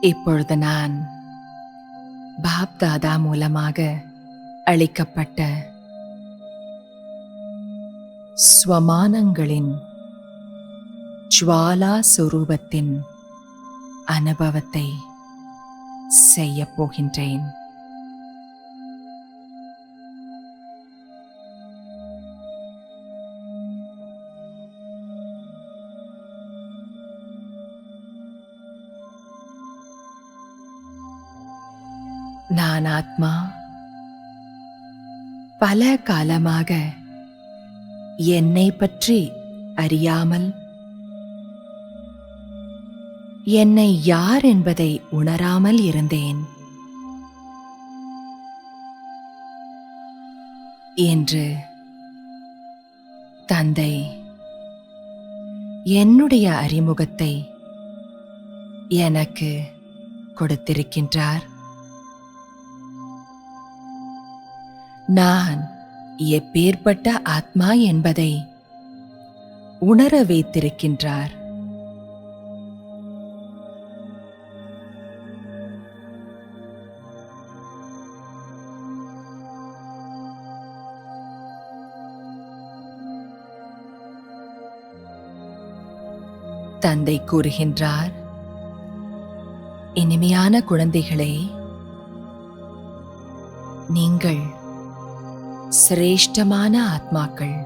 இப்பொழுது நான் பாப் தாதா மூலமாக அளிக்கப்பட்ட ஸ்வமானங்களின் ஜுவாலா சுரூபத்தின் அனுபவத்தை செய்யப் போகின்றேன். நான் ஆத்மா. பல காலமாக என்னை பற்றி அறியாமல் என்னை யார் என்பதை உணராமல் இருந்தேன். என்று தந்தை என்னுடைய அறிமுகத்தை எனக்கு கொடுத்திருக்கின்றார். நான் எப்பேற்பட்ட ஆத்மா என்பதை உணர வைத்திருக்கின்றார். தந்தை கூறுகின்றார் இனிமையான குழந்தைகளே நீங்கள் சிரேஷ்டமான ஆத்மாக்கள்.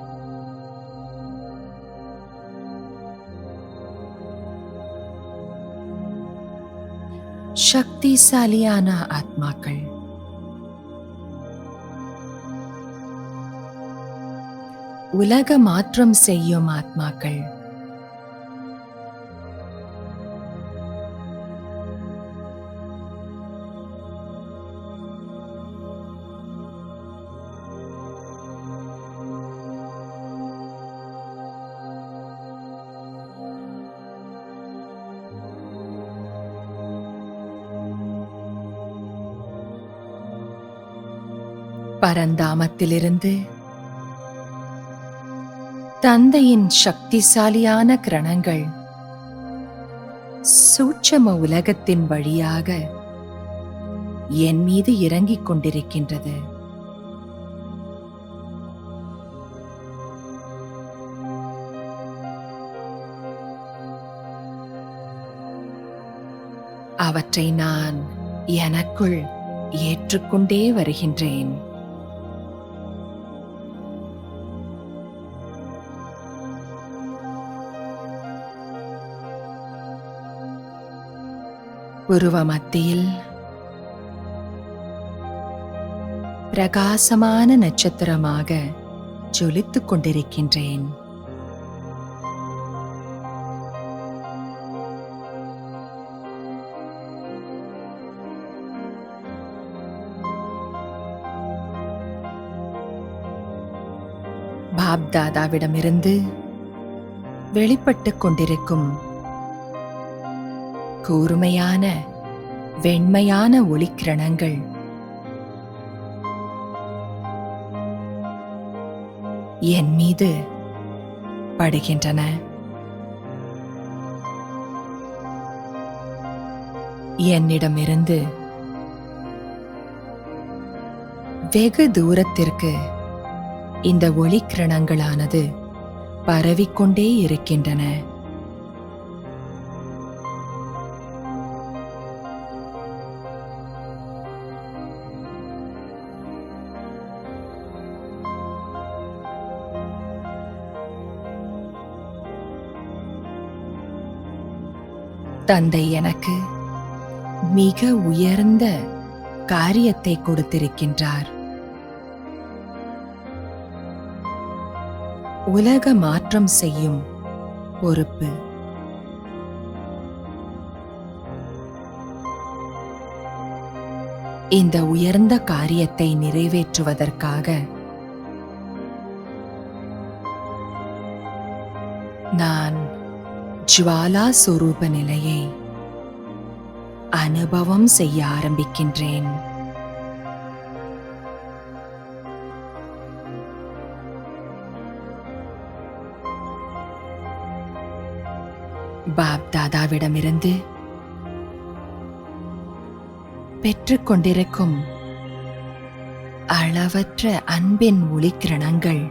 சக்திசாலியான ஆத்மாக்கள். உலக மாற்றம் செய்யும் ஆத்மாக்கள். பரந்தாமத்திலிருந்து. தந்தையின் சக்திசாலியான கிரணங்கள் சூட்சம உலகத்தின் வழியாக என் மீது இறங்கிக் கொண்டிருக்கின்றது. அவற்றை நான் எனக்குள் ஏற்றுக்கொண்டே வருகின்றேன். உருவ மத்தியில். பிரகாசமான நட்சத்திரமாக ஜொலித்துக் கொண்டிருக்கின்றேன். பாப் தாதாவிடமிருந்து வெளிப்பட்டுக் கொண்டிருக்கும் கூர்மையான வெண்மையான ஒளிக்கிரணங்கள் என் மீது படுகின்றன. என்னிடமிருந்து வெகு தூரத்திற்கு இந்த ஒளிக்கிரணங்களானது பரவிக்கொண்டே இருக்கின்றன. தந்தை எனக்கு மிக உயர்ந்த காரியத்தை கொடுத்திருக்கின்றார். உலக மாற்றம் செய்யும் பொறுப்பு. இந்த உயர்ந்த காரியத்தை நிறைவேற்றுவதற்காக ஜுவாலா சுரூப நிலையை அனுபவம் செய்ய ஆரம்பிக்கின்றேன் பாப் தாதாவிடமிருந்து பெற்றுக்கொண்டிருக்கும் அளவற்ற அன்பின் ஒளிக்கிரணங்கள்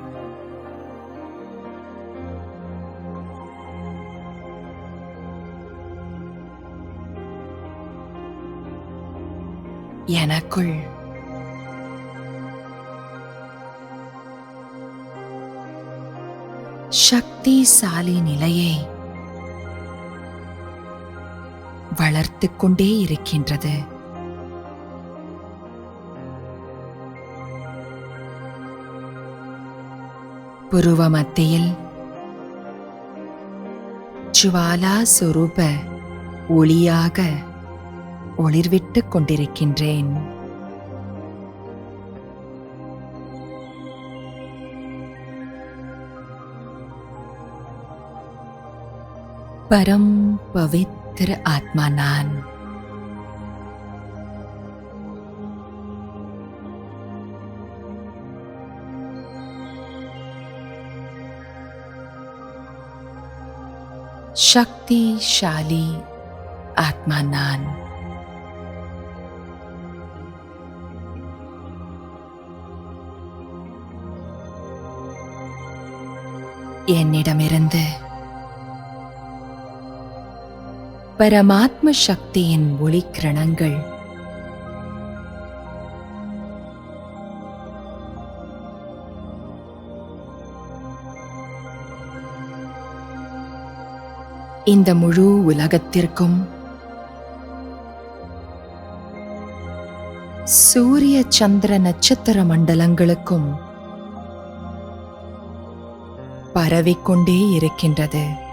எனக்குள். சக்திசாலி நிலையை வளர்த்து கொண்டே இருக்கின்றது. புருவ மத்தியில் ஜுவாலா சுரூப ஒளியாக ஒளிர்விட்டுக் கொண்டிருக்கின்றேன். பரம் பவித்திர ஆத்மா நான். சக்திசாலி ஆத்மா நான். என்னிடமிருந்து. பரமாத்ம சக்தியின் ஒளிக்கிரணங்கள் இந்த முழு உலகத்திற்கும் சூரிய சந்திர நட்சத்திர மண்டலங்களுக்கும் பரவிக்கொண்டே இருக்கின்றது.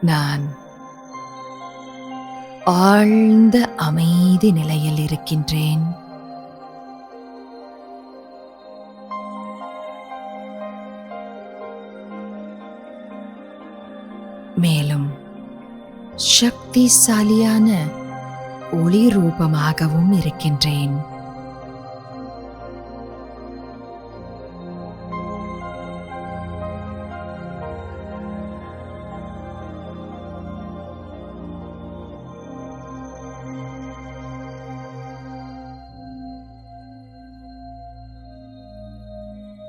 நான் ஆழ்ந்த அமைதி நிலையில் இருக்கின்றேன். சக்திசாலியான ஒளி ரூபமாகவும் இருக்கின்றேன்.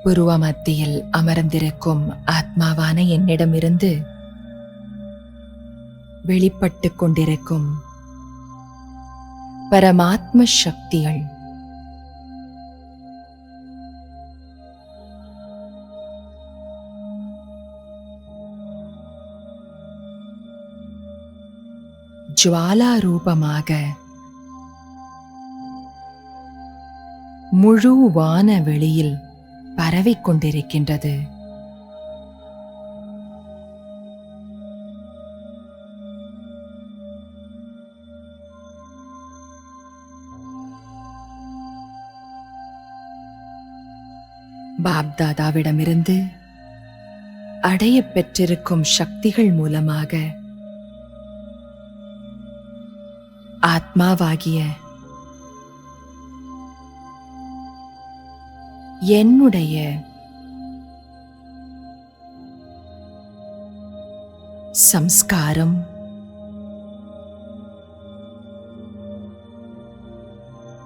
உருவ மத்தியில் அமர்ந்திருக்கும் ஆத்மாவான என்னிடமிருந்து வெளிப்பட்டு கொண்டிருக்கும் பரமாத்ம சக்திகள் ஜுவாலா ரூபமாக முழு வான வெளியில் பரவிக் கொண்டிருக்கின்றது பாப்தாதாவிடமிருந்து அடைய பெற்றிருக்கும் சக்திகள் மூலமாக ஆத்மாவாகிய என்னுடைய சம்ஸ்காரம்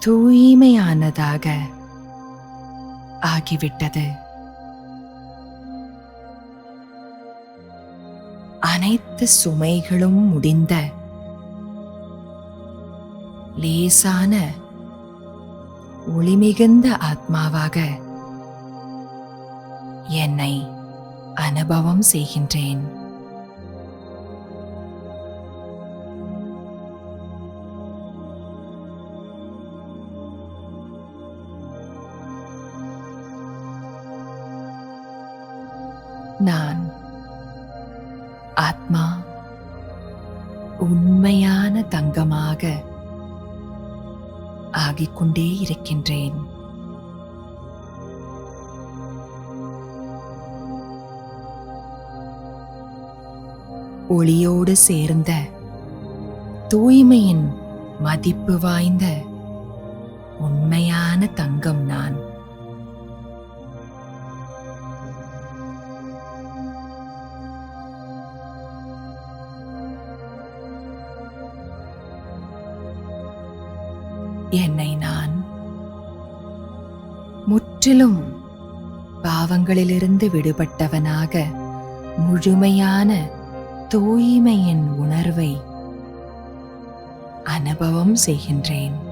தூய்மையானதாக ஆகிவிட்டது. அனைத்து சுமைகளும் முடிந்த லேசான ஒளிமிகுந்த ஆத்மாவாக என்னை அனுபவம் செய்கின்றேன். ஆத்மா உண்மையான தங்கமாக ஆகிக்கொண்டே இருக்கின்றேன். ஒளியோடு சேர்ந்த தூய்மையின் மதிப்பு வாய்ந்த உண்மையான தங்கம் நான். என்னை நான். முற்றிலும் பாவங்களிலிருந்து விடுபட்டவனாக முழுமையான தூய்மையின் உணர்வை அனுபவம் செய்கின்றேன்.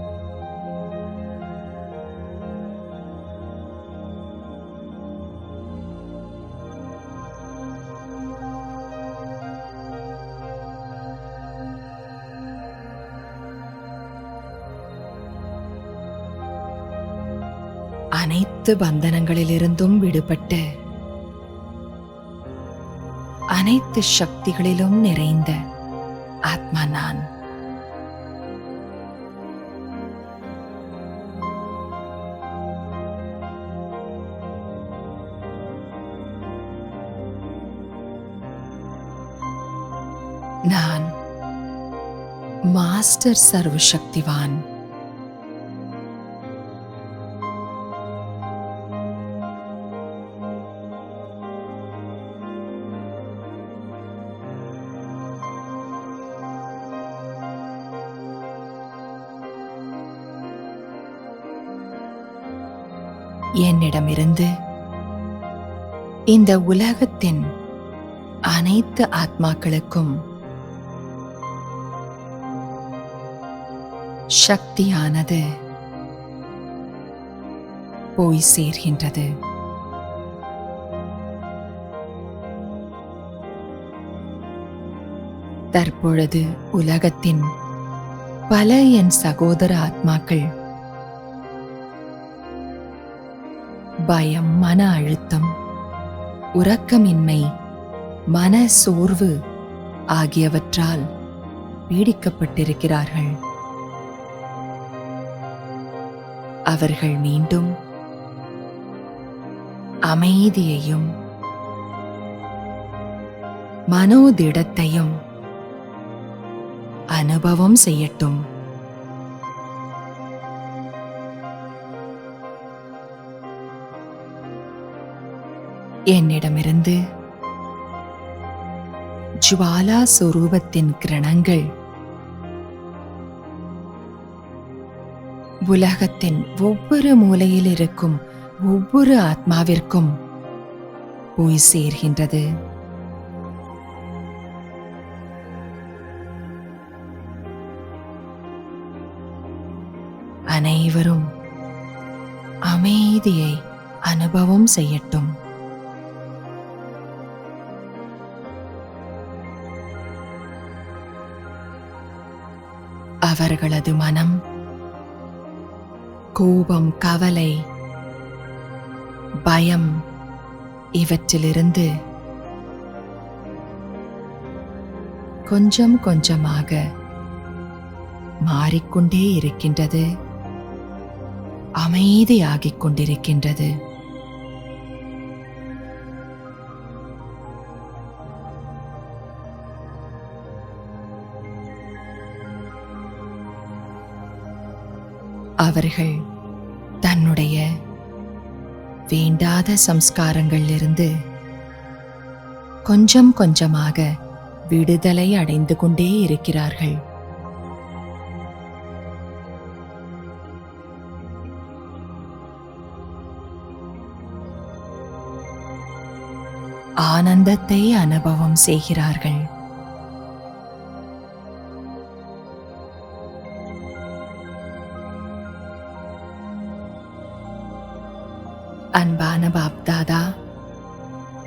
அனைத்து பந்தனங்களிலிருந்தும் விடுபட்டு அனைத்து சக்திகளிலும் நிறைந்த ஆத்மா நான் நான் மாஸ்டர் சர்வசக்திவான். என்னிடமிருந்து இந்த உலகத்தின் அனைத்து ஆத்மாக்களுக்கும் சக்தியானது போய் சேர்கின்றது. தற்பொழுது உலகத்தின் பல என் சகோதர ஆத்மாக்கள் பயம் மன அழுத்தம் உறக்கமின்மை மன சோர்வு ஆகியவற்றால் பீடிக்கப்பட்டிருக்கிறார்கள். அவர்கள் மீண்டும் அமைதியையும் மனோதிடத்தையும் அனுபவம் செய்யட்டும். என்னிடமிருந்து ஜுவாலா சொரூபத்தின் கிரணங்கள் உலகத்தின் ஒவ்வொரு மூலையில் இருக்கும் ஒவ்வொரு ஆத்மாவிற்கும் போய் சேர்கின்றது. அனைவரும் அமைதியை அனுபவம் செய்யட்டும். அவர்களது மனம். கோபம் கவலை பயம் இவற்றிலிருந்து கொஞ்சம் கொஞ்சமாக மாறிக்கொண்டே இருக்கின்றது அமைதியாகிக் கொண்டிருக்கின்றது. அவர்கள் தன்னுடைய வேண்டாத சம்ஸ்காரங்களிலிருந்து கொஞ்சம் கொஞ்சமாக விடுதலை அடைந்து கொண்டே இருக்கிறார்கள். ஆனந்தத்தை அனுபவம் செய்கிறார்கள்.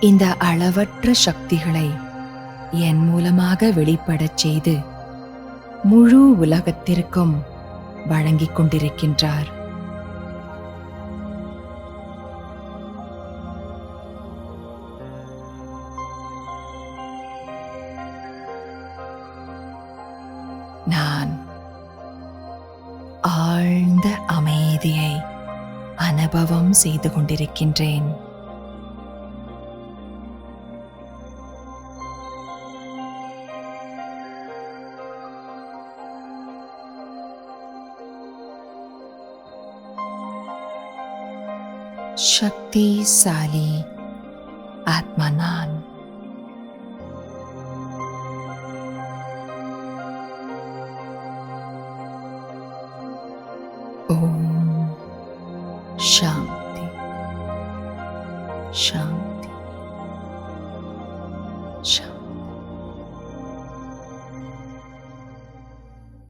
இந்த அளவற்ற சக்திகளை என் மூலமாக வெளிப்படச் செய்து முழு உலகத்திற்கும் வழங்கிக் கொண்டிருக்கின்றார். நான் ஆழ்ந்த அமைதியை அனுபவம் செய்து கொண்டிருக்கின்றேன். शक्तिशाली आत्मनान